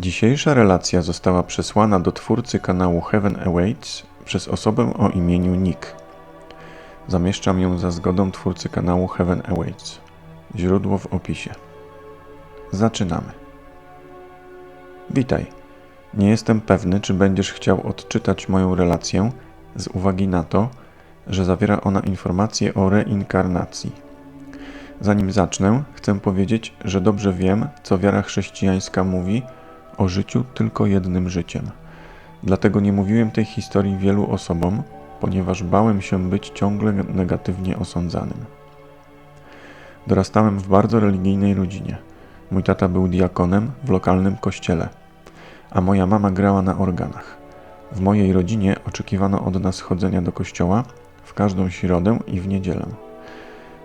Dzisiejsza relacja została przesłana do twórcy kanału Heaven Awaits przez osobę o imieniu Nick. Zamieszczam ją za zgodą twórcy kanału Heaven Awaits. Źródło w opisie. Zaczynamy. Witaj. Nie jestem pewny, czy będziesz chciał odczytać moją relację z uwagi na to, że zawiera ona informacje o reinkarnacji. Zanim zacznę, chcę powiedzieć, że dobrze wiem, co wiara chrześcijańska mówi o życiu tylko jednym życiem. Dlatego nie mówiłem tej historii wielu osobom, ponieważ bałem się być ciągle negatywnie osądzanym. Dorastałem w bardzo religijnej rodzinie. Mój tata był diakonem w lokalnym kościele, a moja mama grała na organach. W mojej rodzinie oczekiwano od nas chodzenia do kościoła w każdą środę i w niedzielę.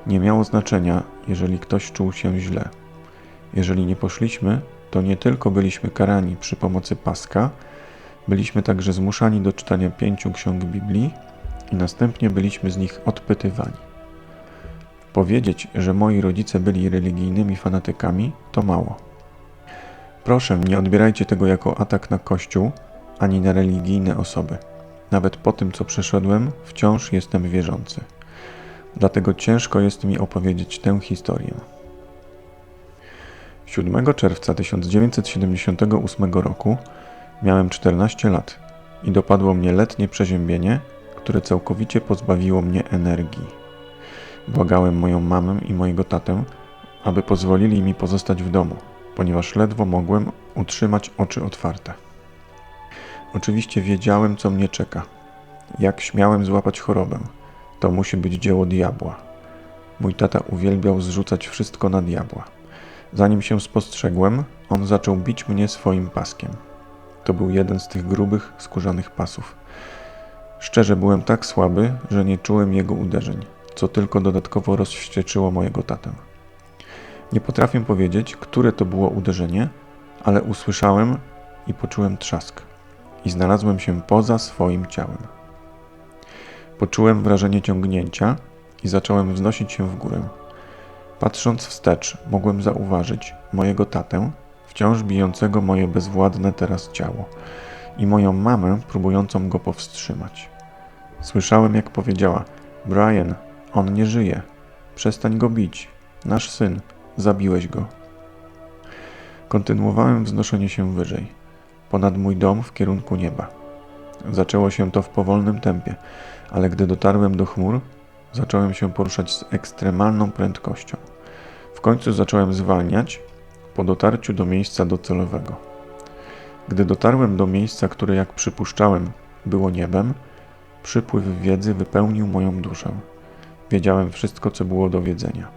Nie miało znaczenia, jeżeli ktoś czuł się źle. Jeżeli nie poszliśmy, to nie tylko byliśmy karani przy pomocy paska, byliśmy także zmuszani do czytania pięciu ksiąg Biblii i następnie byliśmy z nich odpytywani. Powiedzieć, że moi rodzice byli religijnymi fanatykami, to mało. Proszę, nie odbierajcie tego jako atak na Kościół ani na religijne osoby. Nawet po tym, co przeszedłem, wciąż jestem wierzący. Dlatego ciężko jest mi opowiedzieć tę historię. 7 czerwca 1978 roku miałem 14 lat i dopadło mnie letnie przeziębienie, które całkowicie pozbawiło mnie energii. Błagałem moją mamę i mojego tatę, aby pozwolili mi pozostać w domu, ponieważ ledwo mogłem utrzymać oczy otwarte. Oczywiście wiedziałem, co mnie czeka. Jak śmiałem złapać chorobę, to musi być dzieło diabła. Mój tata uwielbiał zrzucać wszystko na diabła. Zanim się spostrzegłem, on zaczął bić mnie swoim paskiem. To był jeden z tych grubych, skórzanych pasów. Szczerze byłem tak słaby, że nie czułem jego uderzeń, co tylko dodatkowo rozwścieczyło mojego tatę. Nie potrafię powiedzieć, które to było uderzenie, ale usłyszałem i poczułem trzask i znalazłem się poza swoim ciałem. Poczułem wrażenie ciągnięcia i zacząłem wznosić się w górę. Patrząc wstecz, mogłem zauważyć mojego tatę, wciąż bijącego moje bezwładne teraz ciało, i moją mamę próbującą go powstrzymać. Słyszałem, jak powiedziała: Brian, on nie żyje. Przestań go bić. Nasz syn, zabiłeś go. Kontynuowałem wznoszenie się wyżej, ponad mój dom w kierunku nieba. Zaczęło się to w powolnym tempie, ale gdy dotarłem do chmur, zacząłem się poruszać z ekstremalną prędkością. W końcu zacząłem zwalniać po dotarciu do miejsca docelowego. Gdy dotarłem do miejsca, które jak przypuszczałem było niebem, przypływ wiedzy wypełnił moją duszę. Wiedziałem wszystko, co było do wiedzenia.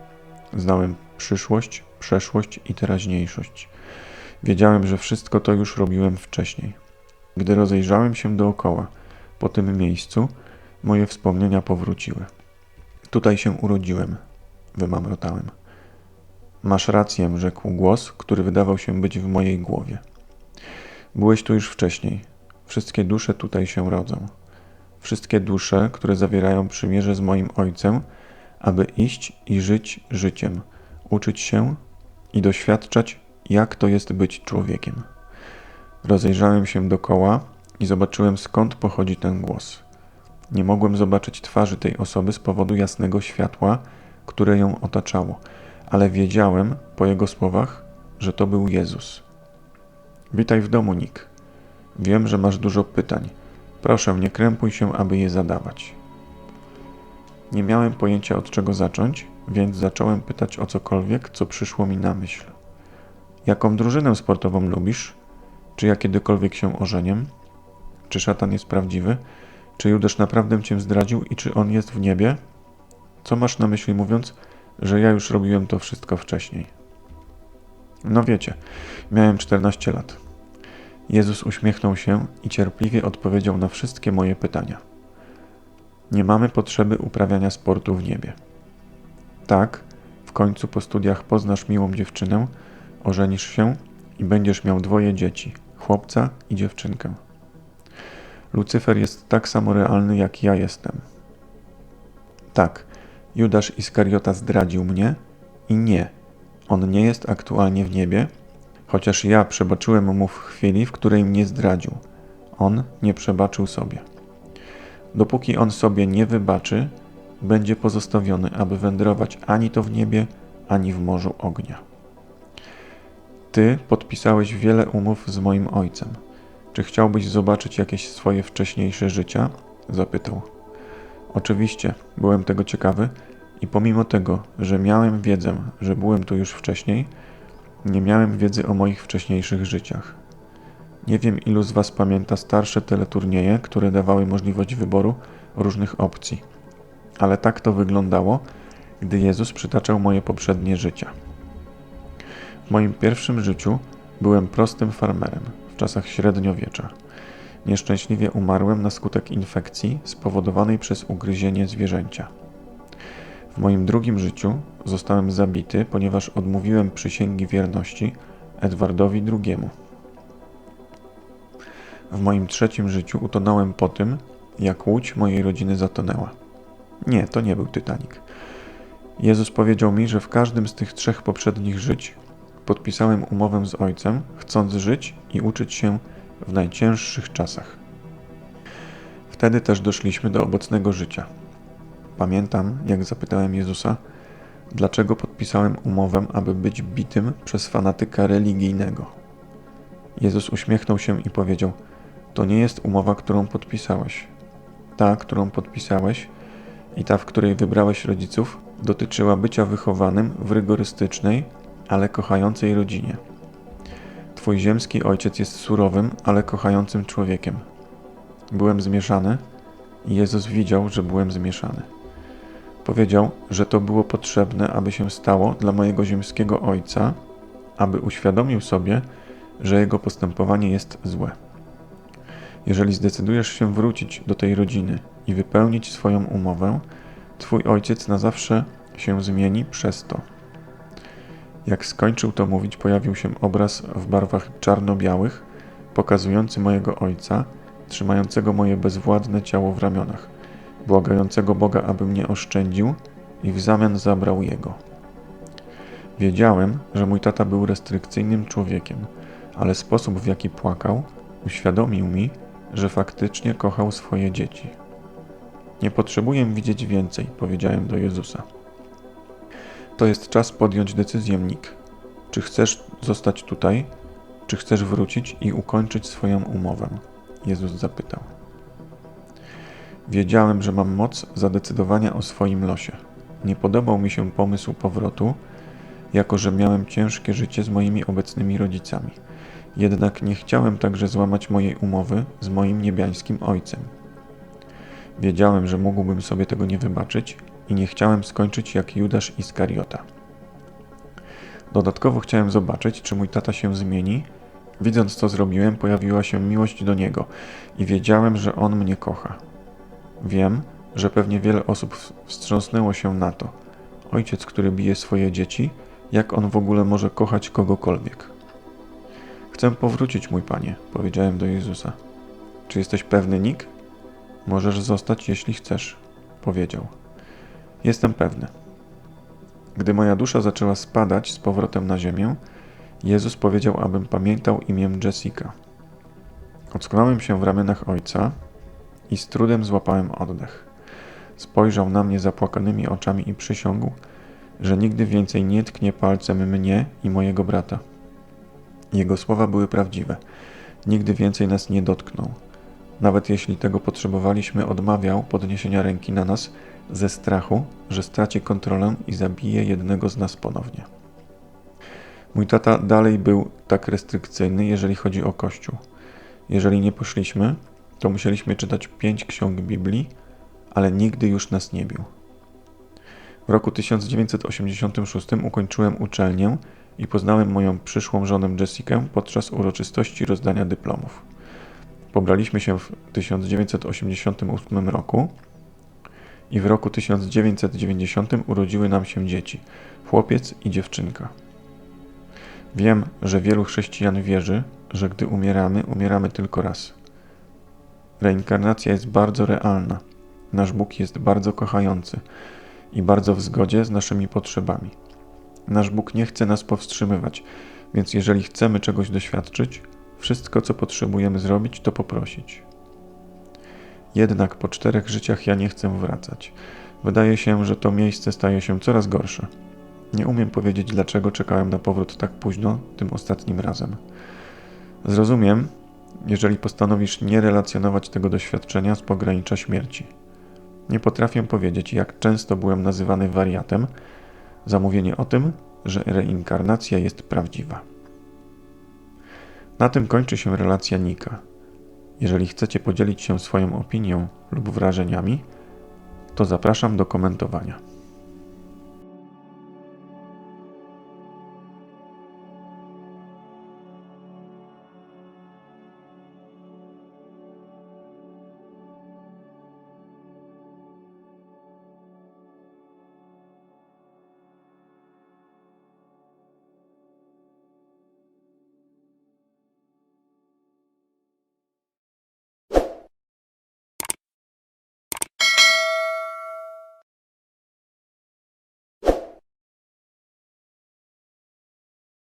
Znałem przyszłość, przeszłość i teraźniejszość. Wiedziałem, że wszystko to już robiłem wcześniej. Gdy rozejrzałem się dookoła, po tym miejscu, moje wspomnienia powróciły. Tutaj się urodziłem, wymamrotałem. Masz rację, rzekł głos, który wydawał się być w mojej głowie. Byłeś tu już wcześniej. Wszystkie dusze tutaj się rodzą. Wszystkie dusze, które zawierają przymierze z moim Ojcem, aby iść i żyć życiem, uczyć się i doświadczać, jak to jest być człowiekiem. Rozejrzałem się dokoła i zobaczyłem, skąd pochodzi ten głos. Nie mogłem zobaczyć twarzy tej osoby z powodu jasnego światła, które ją otaczało, ale wiedziałem po jego słowach, że to był Jezus. Witaj w domu, Nick. Wiem, że masz dużo pytań. Proszę, nie krępuj się, aby je zadawać. Nie miałem pojęcia od czego zacząć, więc zacząłem pytać o cokolwiek, co przyszło mi na myśl. Jaką drużynę sportową lubisz? Czy ja kiedykolwiek się ożeniem? Czy szatan jest prawdziwy? Czy Judasz naprawdę cię zdradził i czy on jest w niebie? Co masz na myśli mówiąc, że ja już robiłem to wszystko wcześniej? No wiecie, miałem 14 lat. Jezus uśmiechnął się i cierpliwie odpowiedział na wszystkie moje pytania. Nie mamy potrzeby uprawiania sportu w niebie. Tak, w końcu po studiach poznasz miłą dziewczynę, ożenisz się i będziesz miał dwoje dzieci, chłopca i dziewczynkę. Lucyfer jest tak samo realny, jak ja jestem. Tak, Judasz Iskariota zdradził mnie i nie, on nie jest aktualnie w niebie, Chociaż ja przebaczyłem mu w chwili, w której mnie zdradził, on nie przebaczył sobie. Dopóki on sobie nie wybaczy, będzie pozostawiony, aby wędrować ani to w niebie, ani w morzu ognia. Ty podpisałeś wiele umów z moim ojcem. Czy chciałbyś zobaczyć jakieś swoje wcześniejsze życia? zapytał. Oczywiście, byłem tego ciekawy i pomimo tego, że miałem wiedzę, że byłem tu już wcześniej, nie miałem wiedzy o moich wcześniejszych życiach. Nie wiem, ilu z Was pamięta starsze teleturnieje, które dawały możliwość wyboru różnych opcji. Ale tak to wyglądało, gdy Jezus przytaczał moje poprzednie życia. W moim pierwszym życiu byłem prostym farmerem czasach średniowiecza. Nieszczęśliwie umarłem na skutek infekcji spowodowanej przez ugryzienie zwierzęcia. W moim drugim życiu zostałem zabity, ponieważ odmówiłem przysięgi wierności Edwardowi II. W moim trzecim życiu utonąłem po tym, jak łódź mojej rodziny zatonęła. Nie, to nie był Titanic. Jezus powiedział mi, że w każdym z tych trzech poprzednich żyć podpisałem umowę z Ojcem, chcąc żyć i uczyć się w najcięższych czasach. Wtedy też doszliśmy do obecnego życia. Pamiętam, jak zapytałem Jezusa, dlaczego podpisałem umowę, aby być bitym przez fanatyka religijnego. Jezus uśmiechnął się i powiedział: To nie jest umowa, którą podpisałeś. Ta, którą podpisałeś i ta, w której wybrałeś rodziców, dotyczyła bycia wychowanym w rygorystycznej, ale kochającej rodzinie. Twój ziemski ojciec jest surowym, ale kochającym człowiekiem. Byłem zmieszany i Jezus widział, że byłem zmieszany. Powiedział, że to było potrzebne, aby się stało dla mojego ziemskiego ojca, aby uświadomił sobie, że jego postępowanie jest złe. Jeżeli zdecydujesz się wrócić do tej rodziny i wypełnić swoją umowę, Twój ojciec na zawsze się zmieni przez to. Jak skończył to mówić, pojawił się obraz w barwach czarno-białych, pokazujący mojego ojca, trzymającego moje bezwładne ciało w ramionach, błagającego Boga, aby mnie oszczędził i w zamian zabrał jego. Wiedziałem, że mój tata był restrykcyjnym człowiekiem, ale sposób w jaki płakał uświadomił mi, że faktycznie kochał swoje dzieci. Nie potrzebuję widzieć więcej, powiedziałem do Jezusa. To jest czas podjąć decyzję, Nick. Czy chcesz zostać tutaj, czy chcesz wrócić i ukończyć swoją umowę? Jezus zapytał. Wiedziałem, że mam moc zadecydowania o swoim losie. Nie podobał mi się pomysł powrotu, jako że miałem ciężkie życie z moimi obecnymi rodzicami. Jednak nie chciałem także złamać mojej umowy z moim niebiańskim ojcem. Wiedziałem, że mógłbym sobie tego nie wybaczyć i nie chciałem skończyć jak Judasz Iskariota. Dodatkowo chciałem zobaczyć, czy mój tata się zmieni. Widząc, co zrobiłem, pojawiła się miłość do niego i wiedziałem, że on mnie kocha. Wiem, że pewnie wiele osób wstrząsnęło się na to. Ojciec, który bije swoje dzieci, jak on w ogóle może kochać kogokolwiek? Chcę powrócić, mój panie, powiedziałem do Jezusa. Czy jesteś pewny, Nick? Możesz zostać, jeśli chcesz, powiedział. Jestem pewny. Gdy moja dusza zaczęła spadać z powrotem na ziemię, Jezus powiedział, abym pamiętał imię Jessica. Ocknąłem się w ramionach ojca i z trudem złapałem oddech. Spojrzał na mnie zapłakanymi oczami i przysiągł, że nigdy więcej nie tknie palcem mnie i mojego brata. Jego słowa były prawdziwe. Nigdy więcej nas nie dotknął. Nawet jeśli tego potrzebowaliśmy, odmawiał podniesienia ręki na nas ze strachu, że straci kontrolę i zabije jednego z nas ponownie. Mój tata dalej był tak restrykcyjny, jeżeli chodzi o Kościół. Jeżeli nie poszliśmy, to musieliśmy czytać pięć ksiąg Biblii, ale nigdy już nas nie bił. W roku 1986 ukończyłem uczelnię i poznałem moją przyszłą żonę Jessikę podczas uroczystości rozdania dyplomów. Pobraliśmy się w 1988 roku i w roku 1990 urodziły nam się dzieci chłopiec i dziewczynka. Wiem, że wielu chrześcijan wierzy, że gdy umieramy, umieramy tylko raz. Reinkarnacja jest bardzo realna. Nasz Bóg jest bardzo kochający i bardzo w zgodzie z naszymi potrzebami. Nasz Bóg nie chce nas powstrzymywać, Więc jeżeli chcemy czegoś doświadczyć, wszystko co potrzebujemy zrobić, to poprosić. Jednak po czterech życiach ja nie chcę wracać. Wydaje się, że to miejsce staje się coraz gorsze. Nie umiem powiedzieć, dlaczego czekałem na powrót tak późno tym ostatnim razem. Zrozumiem, jeżeli postanowisz nie relacjonować tego doświadczenia z pogranicza śmierci. Nie potrafię powiedzieć, jak często byłem nazywany wariatem za mówienie o tym, że reinkarnacja jest prawdziwa. Na tym kończy się relacja Nika. Jeżeli chcecie podzielić się swoją opinią lub wrażeniami, to zapraszam do komentowania.